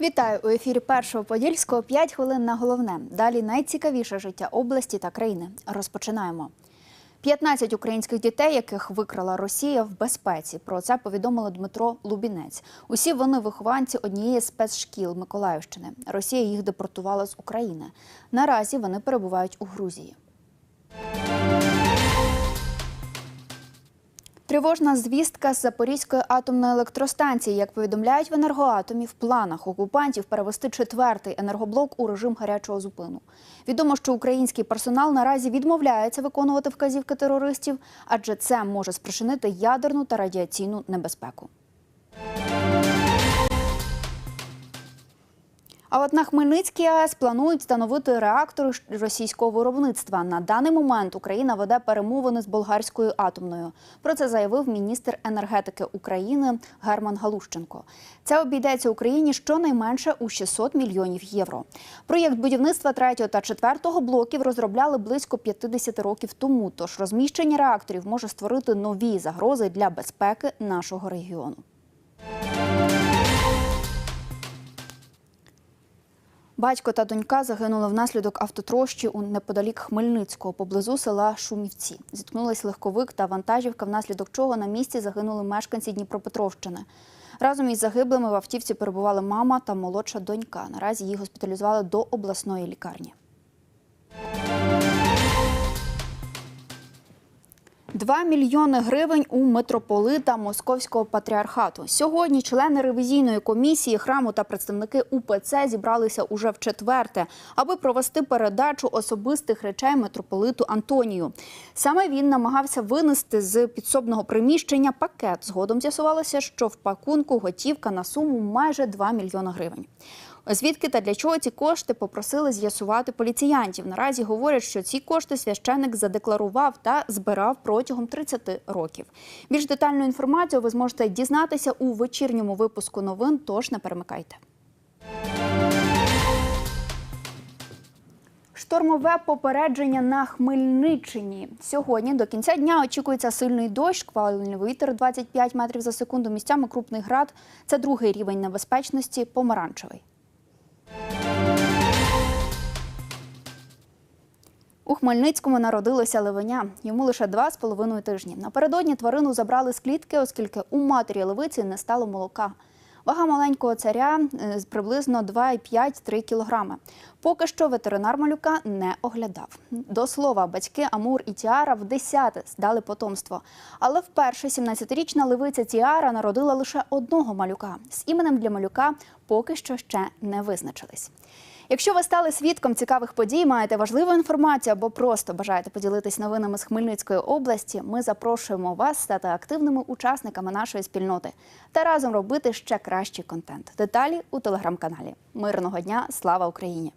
Вітаю у ефірі першого подільського 5 хвилин на головне. Далі найцікавіше життя області та країни. Розпочинаємо. 15 українських дітей, яких викрала Росія в безпеці. Про це повідомило Дмитро Лубінець. Усі вони вихованці однієї спецшкіл Миколаївщини. Росія їх депортувала з України. Наразі вони перебувають у Грузії. Тривожна звістка з Запорізької атомної електростанції. Як повідомляють в енергоатомі, в планах окупантів перевести четвертий енергоблок у режим гарячого зупину. Відомо, що український персонал наразі відмовляється виконувати вказівки терористів, адже це може спричинити ядерну та радіаційну небезпеку. А от на Хмельницькій АЕС планують встановити реактори російського виробництва. На даний момент Україна веде перемовини з болгарською атомною. Про це заявив міністр енергетики України Герман Галущенко. Це обійдеться Україні щонайменше у 600 мільйонів євро. Проєкт будівництва третього та четвертого блоків розробляли близько 50 років тому. Тож розміщення реакторів може створити нові загрози для безпеки нашого регіону. Батько та донька загинули внаслідок автотрощі у неподалік Хмельницького, поблизу села Шумівці. Зіткнулись легковик та вантажівка, внаслідок чого на місці загинули мешканці Дніпропетровщини. Разом із загиблими в автівці перебували мама та молодша донька. Наразі її госпіталізували до обласної лікарні. Два мільйони гривень у митрополита Московського патріархату. Сьогодні члени ревізійної комісії храму та представники УПЦ зібралися уже в четверте, аби провести передачу особистих речей митрополиту Антонію. Саме він намагався винести з підсобного приміщення пакет. Згодом з'ясувалося, що в пакунку готівка на суму майже 2 мільйони гривень. Звідки та для чого ці кошти попросили з'ясувати поліціянтів. Наразі говорять, що ці кошти священник задекларував та збирав протягом 30 років. Більш детальну інформацію ви зможете дізнатися у вечірньому випуску новин. Тож не перемикайте. Штормове попередження на Хмельниччині. Сьогодні до кінця дня очікується сильний дощ, шквальний вітер 25 метрів за секунду. Місцями крупний град. Це другий рівень небезпечності помаранчевий. У Хмельницькому народилося левеня. Йому лише два з половиною тижні. Напередодні тварину забрали з клітки, оскільки у матері левиці не стало молока. Вага маленького царя е, приблизно 2,5-3 кілограми. Поки що ветеринар малюка не оглядав. До слова, батьки Амур і Тіара в десяте здали потомство. Але вперше 17-річна левиця Тіара народила лише одного малюка. З іменем для малюка поки що ще не визначились. Якщо ви стали свідком цікавих подій, маєте важливу інформацію або просто бажаєте поділитись новинами з Хмельницької області, ми запрошуємо вас стати активними учасниками нашої спільноти та разом робити ще кращий контент. Деталі у телеграм-каналі. Мирного дня! Слава Україні!